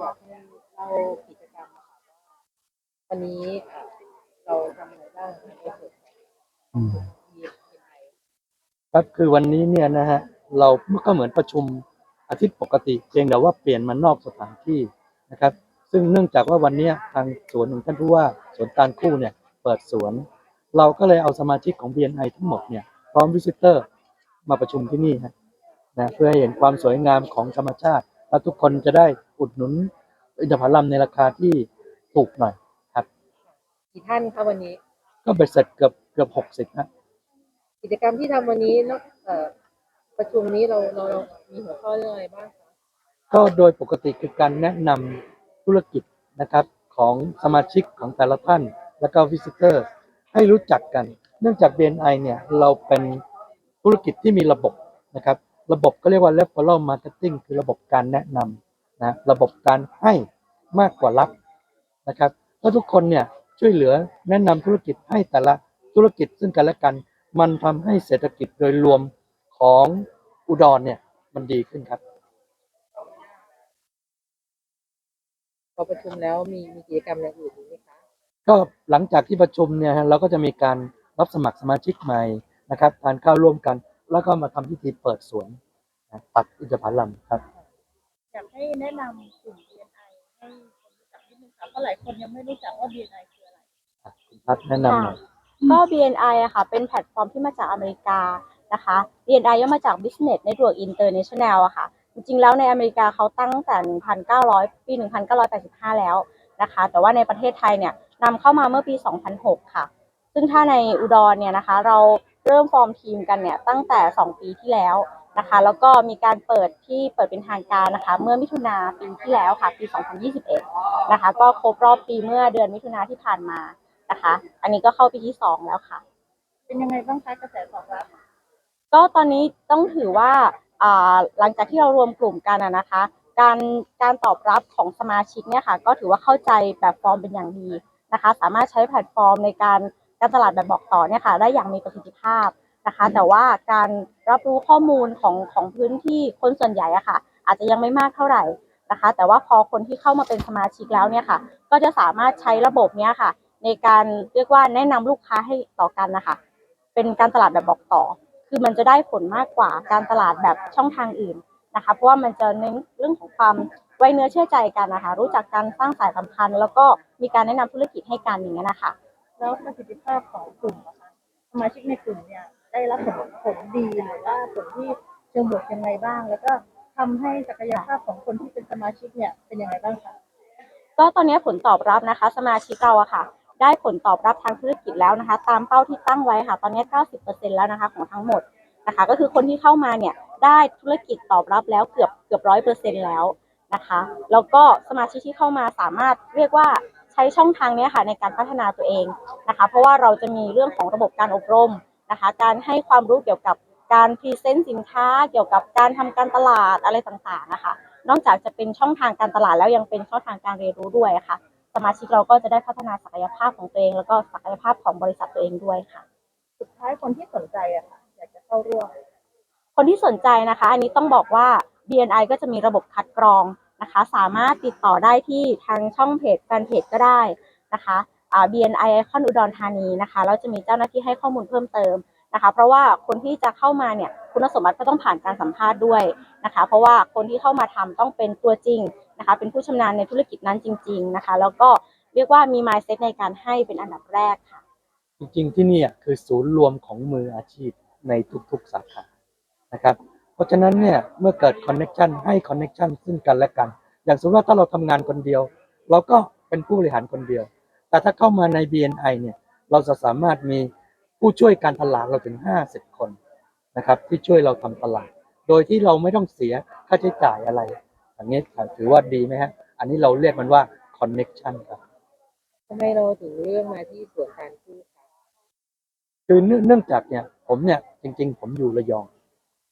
อยากให้เล่ากิจกรรมอะค่ะว่าวันนี้เราทำอะไรบ้างในส่วนของอืม BNI ครับคือวันนี้เนี่ยนะฮะเราก็เหมือนประชุมอาทิตย์ปกติเพียงแต่ว่าเปลี่ยนมานอกสถานที่นะครับ ซึ่งเนื่องจากว่าวันเนี้ยทางสวนของท่านผู้ว่าสวนตาลคู่เนี่ยเปิดสวน เราก็เลยเอาสมาชิกของ BNI ทั้งหมดเนี่ยพร้อมวิสิเตอร์มาประชุมที่นี่ฮะนะเพื่อให้เห็นความสวยงามของธรรมชาติ และทุกคนจะได้อุดหนุนอินทผลัมในราคาที่ถูกหน่อยครับกี่ท่านคะวันนี้ ก็เบ็ดเสร็จเกือบเกือบหกสิบนะกิจกรรมที่ทำวันนี้นอกเอ่อประชุมนี้เราเราเรามีหัวข้อเรื่องอะไรบ้างคะก็โดยปกติคือการแนะนำธุรกิจนะครับของสมาชิกของแต่ละท่าน แล้วก็วิสิเตอร์ ให้รู้จักกัน เนื่องจาก BNI เนี่ยเราเป็นธุรกิจที่มีระบบนะครับ ระบบก็เรียกว่า referral marketing คือระบบการแนะนำนะระบบการให้มากกว่ารับนะครับถ้าทุกคนเนี่ยช่วยเหลือแนะนำธุรกิจให้แต่ละธุรกิจซึ่งกันและกัน มันทำให้เศรษฐกิจโดยรวมของอุดรเนี่ยมันดีขึ้นครับพอประชุมแล้วมีมีกิจกรรมอย่างอื่นอีกไหมคะก็หลังจากที่ประชุมเนี่ยฮะเราก็จะมีการรับสมัครสมาชิกใหม่นะครับทานข้าวร่วมกัน แล้วก็มาทำพิธีเปิดสวนนะตัดอินทผลัมครับ อยากให้แนะนำกลุ่ม BNI ให้คนรู้จักนิดนึงค่ะเพราะหลายคนยังไม่รู้จักว่า BNI คืออะไรอะคุณพัดแนะนำหน่อยก็ BNI อะค่ะ เป็นแพลตฟอร์มที่มาจากอเมริกานะคะ BNI ย่อมาจาก Business Network International อะค่ะ จริงๆ แล้วในอเมริกาเขาตั้งตั้งแต่ 1,900 ปี 1,985 แล้วนะคะ แต่ว่าในประเทศไทยเนี่ยนำเข้ามาเมื่อปี 2006 ค่ะ ซึ่งถ้าในอุดรเนี่ยนะคะ เรา เริ่มฟอร์มทีมกันเนี่ยตั้งแต่ 2 ปีที่แล้วนะคะ แล้วก็มีการเปิดที่เปิดเป็นทางการนะคะ เมื่อมิถุนาปีที่แล้วค่ะปี 2021 นะคะ ก็ครบรอบปีเมื่อเดือนมิถุนาที่ผ่านมานะคะ อันนี้ก็เข้าปีที่ 2 แล้วค่ะ เป็นยังไงบ้างคะกระแสตอบรับก็ตอนนี้ต้องถือว่าอ่าหลังจากที่เรารวมกลุ่มกันอะนะคะ การการตอบรับของสมาชิกเนี่ยค่ะ ก็ถือว่าเข้าใจแบบฟอร์มเป็นอย่างดีนะคะ สามารถใช้แพลตฟอร์มในการ การตลาดแบบบอกต่อเนี่ยค่ะได้อย่างมีประสิทธิภาพนะคะ แต่ว่าการรับรู้ข้อมูลของของพื้นที่คนส่วนใหญ่อะค่ะ อาจจะยังไม่มากเท่าไหร่นะคะ แต่ว่าพอคนที่เข้ามาเป็นสมาชิกแล้วเนี่ยค่ะ ก็จะสามารถใช้ระบบเนี้ยค่ะ ในการเรียกว่าแนะนำลูกค้าให้ต่อกันนะคะ เป็นการตลาดแบบบอกต่อ คือมันจะได้ผลมากกว่าการตลาดแบบช่องทางอื่นนะคะ เพราะว่ามันจะเน้นเรื่องของความไว้เนื้อเชื่อใจกันนะคะ รู้จักการสร้างสายสัมพันธ์ แล้วก็มีการแนะนำธุรกิจให้กันอย่างนี้ยนะคะ แล้วประสิทธิภาพของกลุ่มนะคะสมาชิกในกลุ่มเนี่ยได้รับผลผลดีหรือว่าผลที่เชิงบวกยังไงบ้าง แล้วก็ทำให้ศักยภาพของคนที่เป็นสมาชิกเนี่ยเป็นยังไงบ้างคะ ก็ตอนนี้ผลตอบรับนะคะ สมาชิกเราอะค่ะ ได้ผลตอบรับทางธุรกิจแล้วนะคะ ตามเป้าที่ตั้งไว้ค่ะ ตอนนี้ 90%แล้วนะคะของทั้งหมดนะคะ ก็คือคนที่เข้ามาเนี่ยได้ธุรกิจตอบรับแล้วเกือบเกือบร้อยเปอร์เซ็นแล้วนะคะ แล้วก็สมาชิกที่เข้ามาสามารถเรียกว่า ใช้ช่องทางเนี้ยค่ะในการพัฒนาตัวเองนะคะ เพราะว่าเราจะมีเรื่องของระบบการอบรมนะคะ การให้ความรู้เกี่ยวกับการพรีเซนต์สินค้า เกี่ยวกับการทำการตลาดอะไรต่างๆนะคะ นอกจากจะเป็นช่องทางการตลาดแล้วยังเป็นช่องทางการเรียนรู้ด้วยค่ะ สมาชิกเราก็จะได้พัฒนาศักยภาพของตัวเอง แล้วก็ศักยภาพของบริษัทตัวเองด้วยค่ะ สุดท้ายคนที่สนใจอะค่ะอยากจะเข้าร่วมคนที่สนใจนะคะ อันนี้ต้องบอกว่า BNI ก็จะมีระบบคัดกรอง นะคะ สามารถติดต่อได้ที่ทางช่องเพจแฟนเพจก็ได้นะคะอ่า BNI ไอคอนอุดรธานีนะคะแล้วจะมีเจ้าหน้าที่ให้ข้อมูลเพิ่มเติมนะคะ เพราะว่าคนที่จะเข้ามาเนี่ยคุณสมบัติก็ต้องผ่านการสัมภาษณ์ด้วยนะคะ เพราะว่าคนที่เข้ามาทำต้องเป็นตัวจริงนะคะ เป็นผู้ชำนาญในธุรกิจนั้นจริง ๆนะคะ แล้วก็เรียกว่ามี mindset ในการให้เป็นอันดับแรกค่ะ จริงๆที่นี่คือศูนย์รวมของมืออาชีพในทุกๆสาขานะครับ เพราะฉะนั้นเนี่ยเมื่อเกิดคอนเน็ชันให้คอนเน็ชันซึ่งกันและกัน อย่างสมมติว่าถ้าเราทำงานคนเดียว เราก็เป็นผู้บริหารคนเดียว แต่ถ้าเข้ามาใน BNI เนี่ยเราจะสามารถมีผู้ช่วยการตลาดเราถึง 50 คนนะครับที่ช่วยเราทำตลาด โดยที่เราไม่ต้องเสียค่าใช้จ่ายอะไรอย่างนี้ถือว่าดีไหมฮะอันนี้เราเรียกมันว่าคอนเน็ชันครับทำไมเราถึงเลือกมาที่สวนการคู่คะคือเนื่องเนื่องจากเนี่ยผมเนี่ยจริง ๆ ผมอยู่ระยอง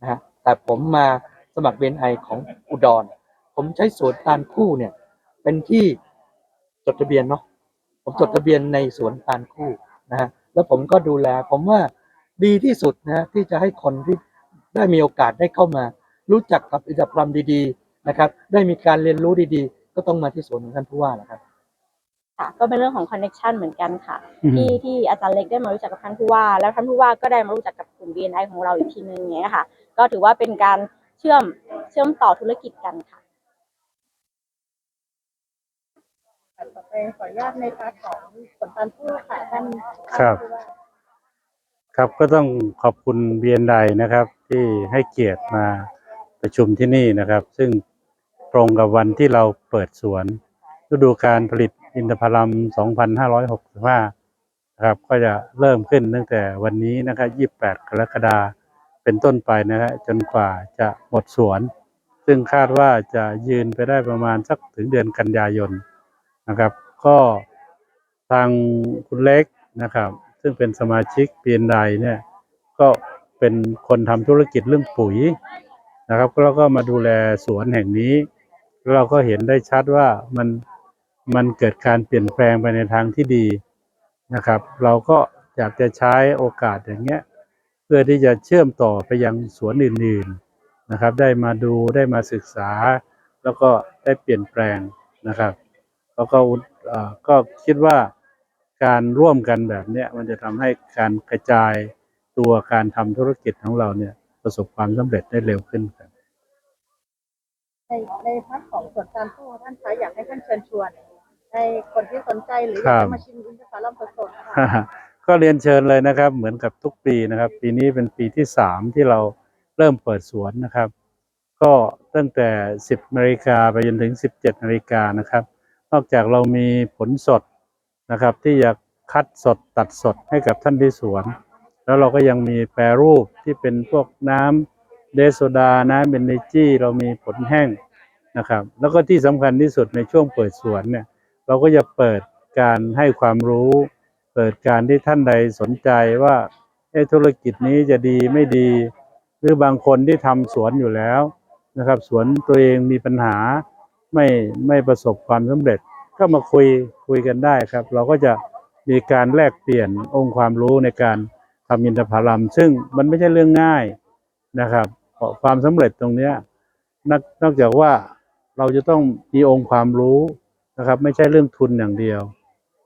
นะฮะ แต่ผมมาสมัครเบนไอของอุดร ผมใช้สวนตาลคู่เนี่ย เป็นที่จดทะเบียนเนาะผมจดทะเบียนในสวนตาลคู่นะฮะแล้วผมก็ดูแล ผมว่าดีที่สุดนะฮะที่จะให้คนที่ได้มีโอกาสได้เข้ามา รู้จักกับอินทผลัมดีๆนะครับ ได้มีการเรียนรู้ดีก็ต้องมาที่สวนของท่านผู้ว่าแหละครับค่ะก็เป็นเรื่องของคอนเน t ชันเหมือนกันค่ะอืมที่ที่อาจารย์เล็กได้มารู้จักกับท่านผู้ว่า แล้วท่านผู้ว่าก็ได้มารู้จักกับกลุ่ม BNI ของเราอีกทีนึงอย่างเงี้ยค่ะ ก็ถือว่าเป็นการเชื่อมเชื่อมต่อธุรกิจกันค่ะต่อไปขออนุญาตในพาร์ทของผลการพูดค่ะท่านครับผู้ว่าครับก็ต้องขอบคุณเบียนไดนะครับ ที่ให้เกียรติมาประชุมที่นี่นะครับ ซึ่งตรงกับวันที่เราเปิดสวนฤดูการผลิตอินทผลัม 2565 นะครับ ก็จะเริ่มขึ้นตั้งแต่วันนี้นะครับ 28 กรกฎาคม เป็นต้นไปนะครับจนกว่าจะหมดสวน ซึ่งคาดว่าจะยืนไปได้ประมาณสักถึงเดือนกันยายนนะครับ ก็ทางคุณเล็กนะครับ ซึ่งเป็นสมาชิกเปียนไดเนี่ยก็เป็นคนทำธุรกิจเรื่องปุ๋ยนะครับแล้วก็มาดูแลสวนแห่งนี้ เราก็เห็นได้ชัดว่ามันมันเกิดการเปลี่ยนแปลงไปในทางที่ดีนะครับ เราก็อยากจะใช้โอกาสอย่างเงี้ย พื่อที่จะเชื่อมต่อไปยังสวนอื่นๆนะครับ ได้มาดูได้มาศึกษา แล้วก็ได้เปลี่ยนแปลงนะครับ แล้วก็อุดเอ่อก็คิดว่าการร่วมกันแบบเนี้ยมันจะทำให้การกระจายตัวการทำธุรกิจของเราเนี่ยประสบความสำเร็จได้เร็วขึ้นครับในในพาร์ทของส่วนการพูดท่านคะอยากให้ท่านเชิญชวนให้คนที่สนใจหรืออยากจะมาชิมอินทผลัมสดๆนะคะ ก็เรียนเชิญเลยนะครับ เหมือนกับทุกปีนะครับ ปีนี้เป็นปีที่สามที่เราเริ่มเปิดสวนนะครับ ก็ตั้งแต่ 10นาฬิกาไปจนถึง 17นาฬิกานะครับ นอกจากเรามีผลสดนะครับ ที่จะคัดสดตัดสดให้กับท่านที่สวน แล้วเราก็ยังมีแปรรูปที่เป็นพวกน้ำเดโซดาน้ำเบนเนจี้เรามีผลแห้งนะครับ แล้วก็ที่สำคัญที่สุดในช่วงเปิดสวนเนี่ยเราก็จะเปิดการให้ความรู้ เปิดการที่ท่านใดสนใจว่าธุรกิจนี้จะดีไม่ดี หรือบางคนที่ทำสวนอยู่แล้วนะครับ สวนตัวเองมีปัญหาไม่ไม่ประสบความสำเร็จ ก็มาคุยคุยกันได้ครับ เราก็จะมีการแลกเปลี่ยนองค์ความรู้ในการทำอินทผลัม ซึ่งมันไม่ใช่เรื่องง่ายนะครับความสำเร็จตรงเนี้ยนอกจากว่าเราจะต้องมีองค์ความรู้นะครับ ไม่ใช่เรื่องทุนอย่างเดียว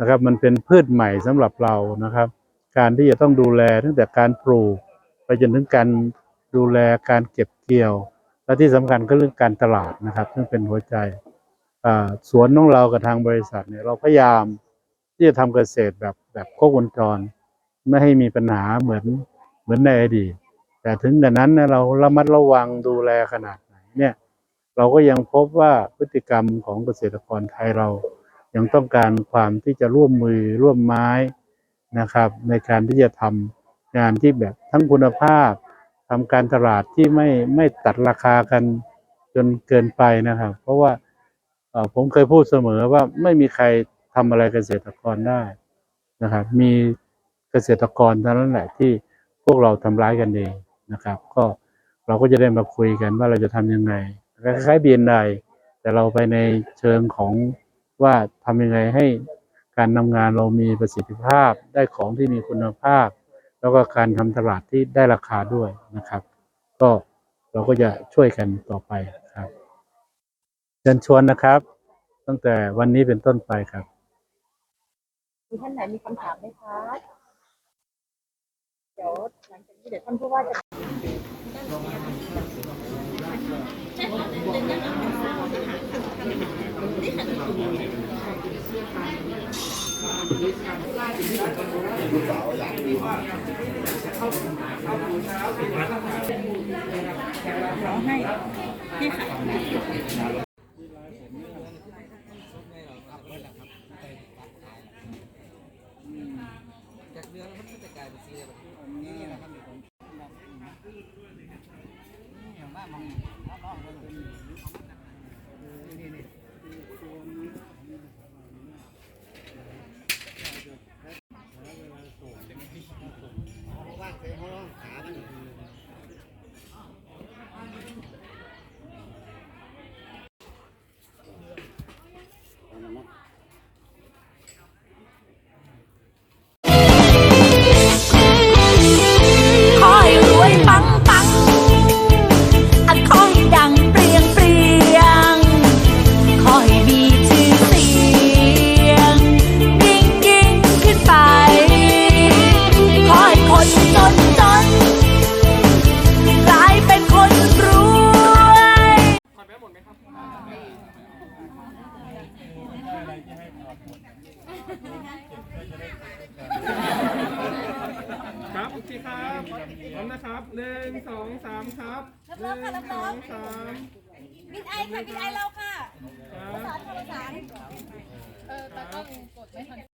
นะครับ มันเป็นพืชใหม่สำหรับเรานะครับ การที่จะต้องดูแลตั้งแต่การปลูก ไปจนถึงการดูแลการเก็บเกี่ยว และที่สำคัญก็เรื่องการตลาดนะครับ ซึ่งเป็นหัวใจสวนของเรากับทางบริษัทเนี่ยเราพยายามที่จะทำเกษตรแบบแบบครบวงจร ไม่ให้มีปัญหาเหมือนเหมือนในอดีตแต่ถึงแต่นั้นนะเราระมัดระวังดูแลขนาดไหนเนี่ย เราก็ยังพบว่าพฤติกรรมของเกษตรกรไทยเรา ยังต้องการความที่จะร่วมมือร่วมไม้นะครับ ในการที่จะทำงานที่แบบทั้งคุณภาพทำการตลาดที่ไม่ไม่ตัดราคากันจนเกินไปนะครับ เพราะว่าผมเคยพูดเสมอว่าไม่มีใครทำอะไรเกษตรกรได้นะครับ มีเกษตรกรเท่านั้นแหละที่พวกเราทำร้ายกันเองนะครับ ก็เราก็จะได้มาคุยกันว่าเราจะทำยังไงคล้ายๆเบียนไดแต่เราไปในเชิงของ ว่าทำยังไงให้การทำงานเรามีประสิทธิภาพได้ของที่มีคุณภาพ แล้วก็การทำตลาดที่ได้ราคาด้วยนะครับ ก็เราก็จะช่วยกันต่อไปครับเชิญชวนนะครับ ตั้งแต่วันนี้เป็นต้นไปครับมีท่านไหนมีคำถามไหมคะเดี๋ยวหลังจากนี้เดี๋ยวท่านผู้ว่าจะ ขอให้พี่ค่ะ สิครับพร้อมนะครับหนึ่งสองสามครับหนึ่งสองสามบินไอค่ะบินไอเราค่ะภาษาภาษาเออตากล้องกดไม่ทัน